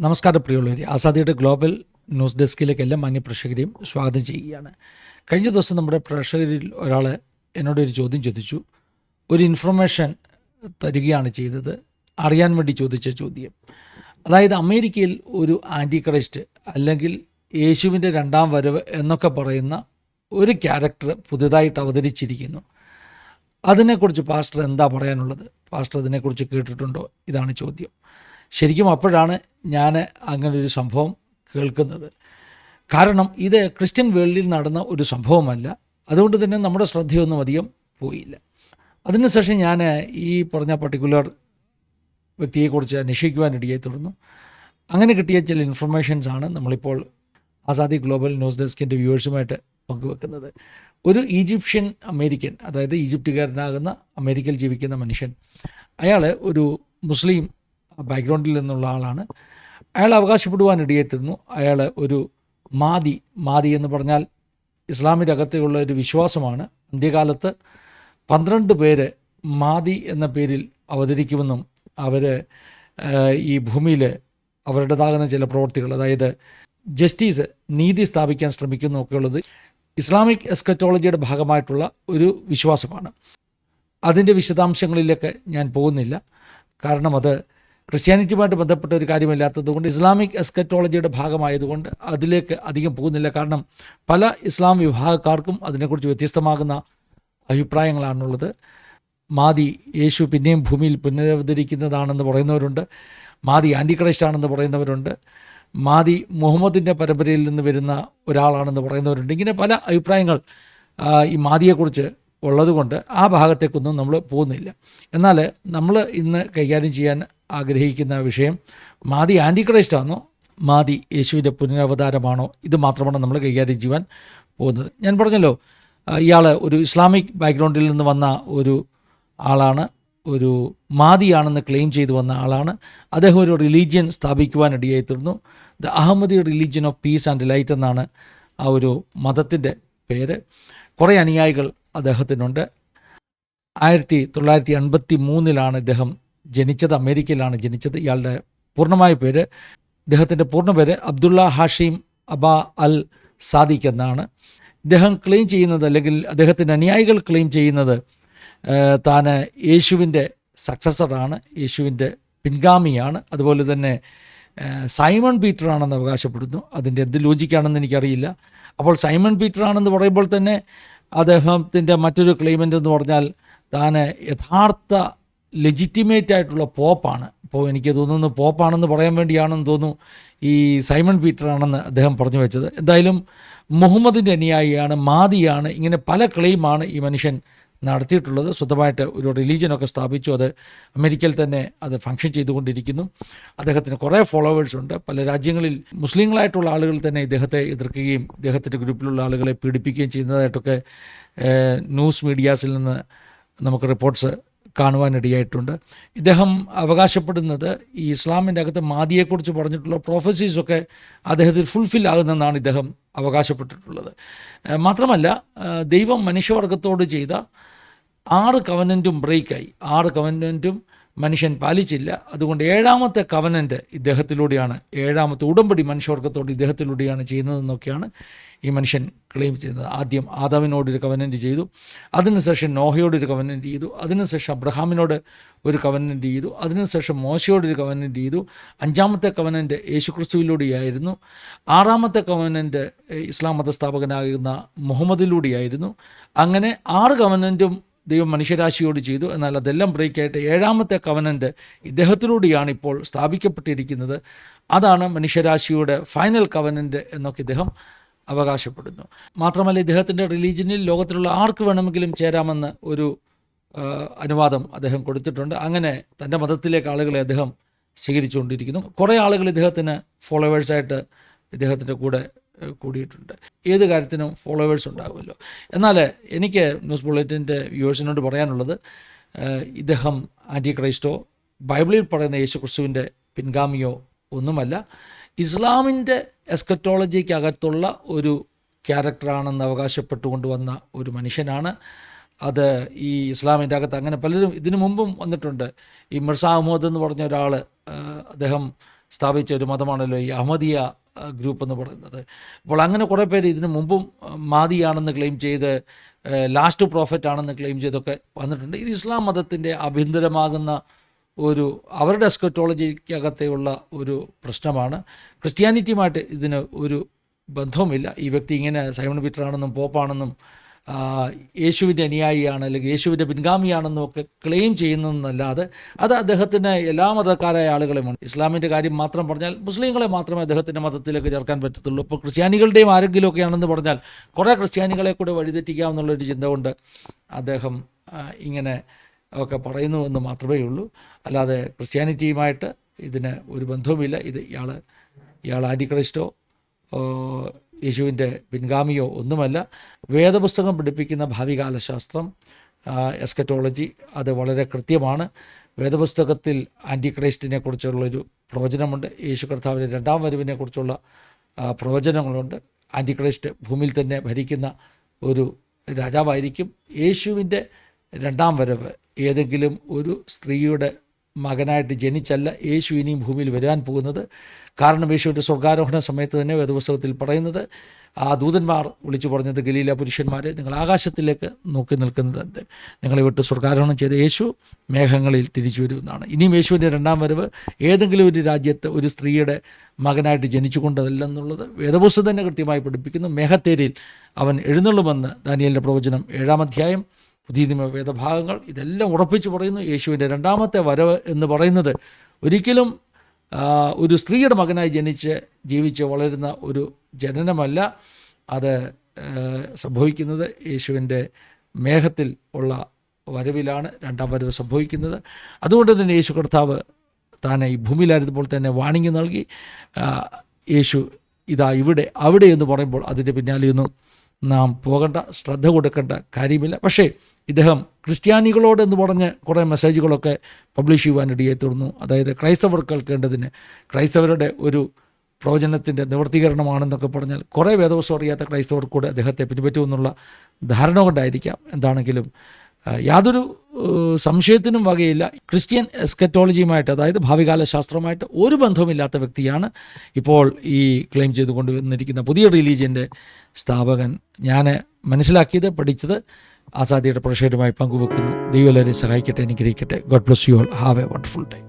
നമസ്കാരം പ്രിയമുള്ളവർ ആസാദിയുടെ global news ഡെസ്കിലേക്ക് എല്ലാ മാന്യ പ്രേക്ഷകരെയും സ്വാഗതം ചെയ്യുകയാണ്. കഴിഞ്ഞ ദിവസം നമ്മുടെ പ്രേക്ഷകരിൽ ഒരാൾ എന്നോട് ഒരു ചോദ്യം ചോദിച്ചു. ഒരു ഇൻഫർമേഷൻ തരികയാണ് ചെയ്തത്. അറിയാൻ വേണ്ടി ചോദിച്ച ചോദ്യം. അതായത് അമേരിക്കയിൽ ഒരു ആന്റി ക്രൈസ്റ്റ് അല്ലെങ്കിൽ യേശുവിന്റെ രണ്ടാം വരവ് എന്നൊക്കെ പറയുന്ന ഒരു ക്യാരക്ടർ പുതുതായിട്ട് അവതരിച്ചിരിക്കുന്നു. അതിനെക്കുറിച്ച് പാസ്റ്റർ എന്താ പറയാനുള്ളത്? പാസ്റ്റർ അതിനെക്കുറിച്ച് കേട്ടിട്ടുണ്ടോ? ഇതാണ് ചോദ്യം. ശരിക്കും അപ്പോഴാണ് ഞാൻ അങ്ങനെ ഒരു സംഭവം കേൾക്കുന്നത്. കാരണം ഇത് ക്രിസ്ത്യൻ വേൾഡിൽ നടന്ന ഒരു സംഭവമല്ല. അതുകൊണ്ട് തന്നെ നമ്മുടെ ശ്രദ്ധയൊന്നും അധികം പോയില്ല. അതിനുശേഷം ഞാൻ ഈ പറഞ്ഞ പർട്ടിക്കുലർ വ്യക്തിയെക്കുറിച്ച് അന്വേഷിക്കുവാനിടയായി തുടർന്നു. അങ്ങനെ കിട്ടിയ ചില ഇൻഫർമേഷൻസ് ആണ് നമ്മളിപ്പോൾ ആസാദി ഗ്ലോബൽ ന്യൂസ് ഡെസ്കിന്റെ വ്യൂവേഴ്സുമായിട്ട് പങ്കുവെക്കുന്നത്. ഒരു ഈജിപ്ഷ്യൻ അമേരിക്കൻ അതായത് ഈജിപ്തുകാരനാകുന്ന അമേരിക്കയിൽ ജീവിക്കുന്ന മനുഷ്യൻ അയാൾ ഒരു മുസ്ലിം ബാക്ക്ഗ്രൗണ്ടിൽ നിന്നുള്ള ആളാണ്. അയാൾ അവകാശപ്പെടുവാനിടയായിത്തീർന്നു അയാൾ ഒരു മാതി മാതി എന്ന് പറഞ്ഞാൽ ഇസ്ലാമിന്റെ അകത്തുള്ള ഒരു വിശ്വാസമാണ്. അന്ത്യകാലത്ത് പന്ത്രണ്ട് പേര് മാതി എന്ന പേരിൽ അവതരിക്കുമെന്നും അവർ ഈ ഭൂമിയിൽ അവരുടേതാകുന്ന ചില പ്രവർത്തികൾ അതായത് ജസ്റ്റിസ് നീതി സ്ഥാപിക്കാൻ ശ്രമിക്കുന്നു ഒക്കെ ഉള്ളത് ഇസ്ലാമിക് എസ്കറ്റോളജിയുടെ ഭാഗമായിട്ടുള്ള ഒരു വിശ്വാസമാണ്. അതിന്റെ വിശദാംശങ്ങളിലൊക്കെ ഞാൻ പോകുന്നില്ല. കാരണം അത് ക്രിസ്ത്യാനിറ്റിയുമായിട്ട് ബന്ധപ്പെട്ട ഒരു കാര്യമില്ലാത്തതുകൊണ്ട് ഇസ്ലാമിക് എസ്കറ്റോളജിയുടെ ഭാഗമായതുകൊണ്ട് അതിലേക്ക് അധികം പോകുന്നില്ല. കാരണം പല ഇസ്ലാം വിഭാഗക്കാർക്കും അതിനെക്കുറിച്ച് വ്യത്യസ്തമാകുന്ന അഭിപ്രായങ്ങളാണുള്ളത്. മാതി യേശു പിന്നെയും ഭൂമിയിൽ പുനരവതരിക്കുന്നതാണെന്ന് പറയുന്നവരുണ്ട്. മാതി ആന്റി ക്രൈസ്റ്റ് ആണെന്ന് പറയുന്നവരുണ്ട്. മാതി മുഹമ്മദിന്റെ പരമ്പരയിൽ നിന്ന് വരുന്ന ഒരാളാണെന്ന് പറയുന്നവരുണ്ട്. ഇങ്ങനെ പല അഭിപ്രായങ്ങൾ ഈ മാതിയെക്കുറിച്ച് ഉള്ളതുകൊണ്ട് ആ ഭാഗത്തേക്കൊന്നും നമ്മൾ പോകുന്നില്ല. എന്നാൽ നമ്മൾ ഇന്ന് കൈകാര്യം ചെയ്യാൻ ആഗ്രഹിക്കുന്ന വിഷയം മാതി ആന്റി ക്രൈസ്റ്റാണോ മാതി യേശുവിന്റെ പുനരവതാരമാണോ ഇത് മാത്രമാണ് നമ്മൾ കൈകാര്യം ചെയ്യുവാൻ പോകുന്നത്. ഞാൻ പറഞ്ഞല്ലോ ഇയാൾ ഒരു ഇസ്ലാമിക് ബാക്ക്ഗ്രൗണ്ടിൽ നിന്ന് വന്ന ഒരു ആളാണ് ഒരു മാതിയാണെന്ന് ക്ലെയിം ചെയ്തു വന്ന ആളാണ്. അദ്ദേഹം ഒരു റിലീജിയൻ സ്ഥാപിക്കുവാനിടയായി തീർന്നു the Ahmadi religion of peace and light എന്നാണ് ആ ഒരു മതത്തിന്റെ പേര്. കുറേ അനുയായികൾ അദ്ദേഹത്തിനുണ്ട്. ആയിരത്തി തൊള്ളായിരത്തി എൺപത്തി മൂന്നിലാണ് ഇദ്ദേഹം ജനിച്ചത്. അമേരിക്കയിലാണ് ജനിച്ചത്. ഇയാളുടെ പൂർണമായ പേര് ഇദ്ദേഹത്തിന്റെ പൂർണ പേര് അബ്ദുള്ള ഹാഷിം അബ അൽ സാദിഖ് എന്നാണ്. ഇദ്ദേഹം ക്ലെയിം ചെയ്യുന്നത് അല്ലെങ്കിൽ അദ്ദേഹത്തിന്റെ അനുയായികൾ ക്ലെയിം ചെയ്യുന്നത് താൻ യേശുവിന്റെ സക്സസറാണ് യേശുവിന്റെ പിൻഗാമിയാണ്. അതുപോലെ തന്നെ സൈമൺ പീറ്റർ ആണെന്ന് അവകാശപ്പെടുന്നു. അതിന്റെ എന്ത് ലോജിക്കാണെന്ന് എനിക്കറിയില്ല. അപ്പോൾ സൈമൺ പീറ്റർ ആണെന്ന് പറയുമ്പോൾ തന്നെ അദ്ദേഹത്തിന്റെ മറ്റൊരു ക്ലെയിമെന്റ് എന്ന് പറഞ്ഞാൽ താൻ യഥാർത്ഥ ലെജിറ്റിമേറ്റ് ആയിട്ടുള്ള പോപ്പാണ്. ഇപ്പോൾ എനിക്ക് തോന്നുന്നു പോപ്പാണെന്ന് പറയാൻ വേണ്ടിയാണെന്ന് തോന്നുന്നു ഈ സൈമൺ പീറ്റർ ആണെന്ന് അദ്ദേഹം പറഞ്ഞു വെച്ചത്. എന്തായാലും മുഹമ്മദിന്റെ അനുയായിയാണ് മാതിയാണ് ഇങ്ങനെ പല ക്ലെയിമാണ് ഈ മനുഷ്യൻ നടത്തിയിട്ടുള്ളത്. സ്വന്തമായിട്ട് ഒരു റിലീജിയനൊക്കെ സ്ഥാപിച്ചു. അത് അമേരിക്കയിൽ തന്നെ അത് ഫങ്ഷൻ ചെയ്തുകൊണ്ടിരിക്കുന്നു. അദ്ദേഹത്തിന് കുറേ ഫോളോവേഴ്സ് ഉണ്ട്. പല രാജ്യങ്ങളിൽ മുസ്ലിങ്ങളായിട്ടുള്ള ആളുകൾ തന്നെ ഇദ്ദേഹത്തെ എതിർക്കുകയും ഇദ്ദേഹത്തിന്റെ ഗ്രൂപ്പിലുള്ള ആളുകളെ പീഡിപ്പിക്കുകയും ചെയ്യുന്നതായിട്ടൊക്കെ ന്യൂസ് മീഡിയാസിൽ നിന്ന് നമുക്ക് റിപ്പോർട്ട്സ് കാണുവാനിടയായിട്ടുണ്ട്. ഇദ്ദേഹം അവകാശപ്പെടുന്നത് ഈ ഇസ്ലാമിന്റെ അകത്ത് മാദിയെക്കുറിച്ച് പറഞ്ഞിട്ടുള്ള പ്രൊഫസീസൊക്കെ അദ്ദേഹത്തിൽ ഫുൾഫിൽ ആകുന്നെന്നാണ് ഇദ്ദേഹം അവകാശപ്പെട്ടിട്ടുള്ളത്. മാത്രമല്ല ദൈവം മനുഷ്യവർഗത്തോട് ചെയ്ത ആറ് കവനന്റും ബ്രേക്കായി ആറ് കവനന്റും മനുഷ്യൻ പാലിച്ചില്ല. അതുകൊണ്ട് ഏഴാമത്തെ കവനന്റ് ഇദ്ദേഹത്തിലൂടെയാണ് ഏഴാമത്തെ ഉടമ്പടി മനുഷ്യവർഗത്തോട് ഇദ്ദേഹത്തിലൂടെയാണ് ചെയ്യുന്നതെന്നൊക്കെയാണ് ഈ മനുഷ്യൻ ക്ലെയിം ചെയ്യുന്നത് ആദ്യം ആദാവിനോടൊരു കവനന്റ് ചെയ്തു അതിനുശേഷം നോഹയോടൊരു കവനന്റ് ചെയ്തു അതിനുശേഷം അബ്രഹാമിനോട് ഒരു കവനന്റ് ചെയ്തു അതിനുശേഷം മോശയോടൊരു കവനന്റ് ചെയ്തു. അഞ്ചാമത്തെ കവനന്റ് യേശുക്രിസ്തുവിലൂടെയായിരുന്നു. ആറാമത്തെ കവനന്റ് ഇസ്ലാം മതസ്ഥാപകനാകുന്ന മുഹമ്മദിലൂടെയായിരുന്നു. അങ്ങനെ ആറ് കവനന്റും ദൈവം മനുഷ്യരാശിയോട് ചെയ്തു. എന്നാൽ അതെല്ലാം ബ്രേക്ക് ആയിട്ട് ഏഴാമത്തെ കവനന്റ് ഇദ്ദേഹത്തിലൂടെയാണ് ഇപ്പോൾ സ്ഥാപിക്കപ്പെട്ടിരിക്കുന്നത്. അതാണ് മനുഷ്യരാശിയുടെ ഫൈനൽ കവനന്റ് എന്നൊക്കെ ഇദ്ദേഹം അവകാശപ്പെടുന്നു. മാത്രമല്ല ഇദ്ദേഹത്തിന്റെ റിലീജിയനിൽ ലോകത്തിലുള്ള ആർക്ക് വേണമെങ്കിലും ചേരാമെന്ന് ഒരു അനുവാദം അദ്ദേഹം കൊടുത്തിട്ടുണ്ട്. അങ്ങനെ തന്റെ മതത്തിലേക്ക് ആളുകളെ അദ്ദേഹം സ്വീകരിച്ചുകൊണ്ടിരിക്കുന്നു. കുറേ ആളുകൾ ഇദ്ദേഹത്തിന് ഫോളോവേഴ്സായിട്ട് ഇദ്ദേഹത്തിന്റെ കൂടെ കൂടിയിട്ടുണ്ട്. ഏത് കാര്യത്തിനും ഫോളോവേഴ്സ് ഉണ്ടാകുമല്ലോ എന്നാൽ എനിക്ക് ന്യൂസ് ബുള്ളറ്റിന്റെ വ്യൂവേഴ്സിനോട് പറയാനുള്ളത് ഇദ്ദേഹം ആന്റി ക്രൈസ്റ്റോ ബൈബിളിൽ പറയുന്ന യേശു ക്രിസ്തുവിന്റെ പിൻഗാമിയോ ഒന്നുമല്ല ഇസ്ലാമിന്റെ എസ്കറ്റോളജിക്കകത്തുള്ള ഒരു ക്യാരക്ടറാണെന്ന് അവകാശപ്പെട്ടുകൊണ്ട് വന്ന ഒരു മനുഷ്യനാണ്. അത് ഈ ഇസ്ലാമിന്റെ അകത്ത് അങ്ങനെ പലരും ഇതിനു മുമ്പും വന്നിട്ടുണ്ട്. ഈ മിർസ അഹമ്മദ് എന്ന് പറഞ്ഞ ഒരാൾ അദ്ദേഹം സ്ഥാപിച്ച ഒരു മതമാണല്ലോ ഈ അഹമ്മദിയ ഗ്രൂപ്പ് എന്ന് പറയുന്നത്. അപ്പോൾ അങ്ങനെ കുറേ പേര് ഇതിനു മുമ്പും മാതിയാണെന്ന് ക്ലെയിം ചെയ്ത് ലാസ്റ്റ് പ്രോഫറ്റ് ആണെന്ന് ക്ലെയിം ചെയ്തൊക്കെ വന്നിട്ടുണ്ട്. ഇത് ഇസ്ലാം മതത്തിന്റെ അഭ്യന്തരമാകുന്ന ഒരു അവരുടെ എസ്കറ്റോളജിക്കകത്തെയുള്ള ഒരു പ്രശ്നമാണ്. ക്രിസ്ത്യാനിറ്റിയുമായിട്ട് ഇതിന് ഒരു ബന്ധവുമില്ല. ഈ വ്യക്തി ഇങ്ങനെ സൈമൺ പീറ്റർ ആണെന്നും പോപ്പാണെന്നും യേശുവിന്റെ അനുയായിയാണ് അല്ലെങ്കിൽ യേശുവിന്റെ പിൻഗാമിയാണെന്നും ഒക്കെ ക്ലെയിം ചെയ്യുന്നതെന്നല്ലാതെ അത് അദ്ദേഹത്തിന് എല്ലാ മതക്കാരായ ആളുകളെയുമാണ് ഇസ്ലാമിന്റെ കാര്യം മാത്രം പറഞ്ഞാൽ മുസ്ലിങ്ങളെ മാത്രമേ അദ്ദേഹത്തിന്റെ മതത്തിലേക്ക് ചേർക്കാൻ പറ്റത്തുള്ളൂ. ഇപ്പോൾ ക്രിസ്ത്യാനികളുടെയും ആരെങ്കിലുമൊക്കെ ആണെന്ന് പറഞ്ഞാൽ കുറേ ക്രിസ്ത്യാനികളെ കൂടെ വഴിതെറ്റിക്കാമെന്നുള്ളൊരു ചിന്ത കൊണ്ട് അദ്ദേഹം ഇങ്ങനെ ഒക്കെ പറയുന്നു എന്ന് മാത്രമേ ഉള്ളൂ. അല്ലാതെ ക്രിസ്ത്യാനിറ്റിയുമായിട്ട് ഇതിന് ഒരു ബന്ധവുമില്ല. ഇത് ഇയാൾ ഇയാൾ ആന്റിക്രൈസ്റ്റോ യേശുവിന്റെ പിൻഗാമിയോ ഒന്നുമല്ല. വേദപുസ്തകം പഠിപ്പിക്കുന്ന ഭാവികാലശാസ്ത്രം എസ്കറ്റോളജി അത് വളരെ കൃത്യമാണ്. വേദപുസ്തകത്തിൽ ആന്റിക്രൈസ്റ്റിനെ കുറിച്ചുള്ളൊരു പ്രവചനമുണ്ട്. യേശു കർത്താവിന്റെ രണ്ടാം വരവിനെ കുറിച്ചുള്ള പ്രവചനങ്ങളുണ്ട് പ്രവചനങ്ങളുണ്ട്. ആന്റിക്രൈസ്റ്റ് ഭൂമിയിൽ തന്നെ ഭരിക്കുന്ന ഒരു രാജാവായിരിക്കും. യേശുവിന്റെ രണ്ടാം വരവ് ഏതെങ്കിലും ഒരു സ്ത്രീയുടെ മകനായിട്ട് ജനിച്ചല്ല യേശു ഇനിയും ഭൂമിയിൽ വരാൻ പോകുന്നത്. കാരണം യേശുവിന്റെ സ്വർഗാരോഹണ സമയത്ത് തന്നെ വേദപുസ്തകത്തിൽ പറയുന്നത്. ആ ദൂതന്മാർ വിളിച്ചു പറഞ്ഞത് ഗലീല പുരുഷന്മാരെ നിങ്ങൾ ആകാശത്തിലേക്ക് നോക്കി നിൽക്കുന്നത് നിങ്ങളെ വിട്ട് സ്വർഗാരോഹണം ചെയ്ത യേശു മേഘങ്ങളിൽ തിരിച്ചു വരുമെന്നാണ് ഇനിയും യേശുവിന്റെ രണ്ടാം വരവ് ഏതെങ്കിലും ഒരു രാജ്യത്ത് ഒരു സ്ത്രീയുടെ മകനായിട്ട് ജനിച്ചുകൊണ്ടതല്ലെന്നുള്ളത് വേദപുസ്തകം തന്നെ കൃത്യമായി പഠിപ്പിക്കുന്നു. മേഘത്തേരിൽ അവൻ എഴുന്നള്ളുമെന്ന് ദാനിയലിന്റെ പ്രവചനം ഏഴാം അധ്യായം പുതിയ നിയമ വേദഭാഗങ്ങൾ ഇതെല്ലാം ഉറപ്പിച്ച് പറയുന്നു. യേശുവിന്റെ രണ്ടാമത്തെ വരവ് എന്ന് പറയുന്നത് ഒരിക്കലും ഒരു സ്ത്രീയുടെ മകനായി ജനിച്ച് ജീവിച്ച് വളരുന്ന ഒരു ജനനമല്ല അത് സംഭവിക്കുന്നത്. യേശുവിന്റെ മേഘത്തിൽ ഉള്ള വരവിലാണ് രണ്ടാം വരവ് സംഭവിക്കുന്നത്. അതുകൊണ്ട് തന്നെ യേശു കർത്താവ് താനെ ഈ ഭൂമിയിലായിരുന്നപ്പോൾ തന്നെ വാണിംഗ് നൽകി. യേശു ഇതാ ഇവിടെ അവിടെ എന്ന് പറയുമ്പോൾ അതിന്റെ പിന്നാലെയൊന്നും നാം പോകേണ്ട ശ്രദ്ധ കൊടുക്കേണ്ട കാര്യമില്ല. പക്ഷേ ഇദ്ദേഹം ക്രിസ്ത്യാനികളോട് എന്ന് പറഞ്ഞ് കുറേ മെസ്സേജുകളൊക്കെ പബ്ലിഷ് ചെയ്യുവാനിടയെ തുടർന്നു അതായത് ക്രൈസ്തവർ കേൾക്കേണ്ടതിന് ക്രൈസ്തവരുടെ ഒരു പ്രവചനത്തിന്റെ നിവർത്തീകരണമാണെന്നൊക്കെ പറഞ്ഞാൽ കുറേ വേദവസം അറിയാത്ത ക്രൈസ്തവർ കൂടെ അദ്ദേഹത്തെ പിൻപറ്റുമെന്നുള്ള ധാരണ കൊണ്ടായിരിക്കാം. എന്താണെങ്കിലും യാതൊരു സംശയത്തിനും വകയില്ല. ക്രിസ്ത്യൻ എസ്കറ്റോളജിയുമായിട്ട് അതായത് ഭാവികാല ശാസ്ത്രവുമായിട്ട് ഒരു ബന്ധവുമില്ലാത്ത വ്യക്തിയാണ് ഇപ്പോൾ ഈ ക്ലെയിം ചെയ്തു കൊണ്ടുവന്നിരിക്കുന്ന പുതിയ റിലീജിയന്റെ സ്ഥാപകൻ. ഞാൻ മനസ്സിലാക്കിയത് പഠിച്ചത് ആസാദിയുടെ പ്രഷേരുമായി പങ്കുവെക്കുന്നു. ദൈവം എല്ലാവരെയും സഹായിക്കട്ടെ അനുഗ്രഹിക്കട്ടെ. God bless you all have a wonderful day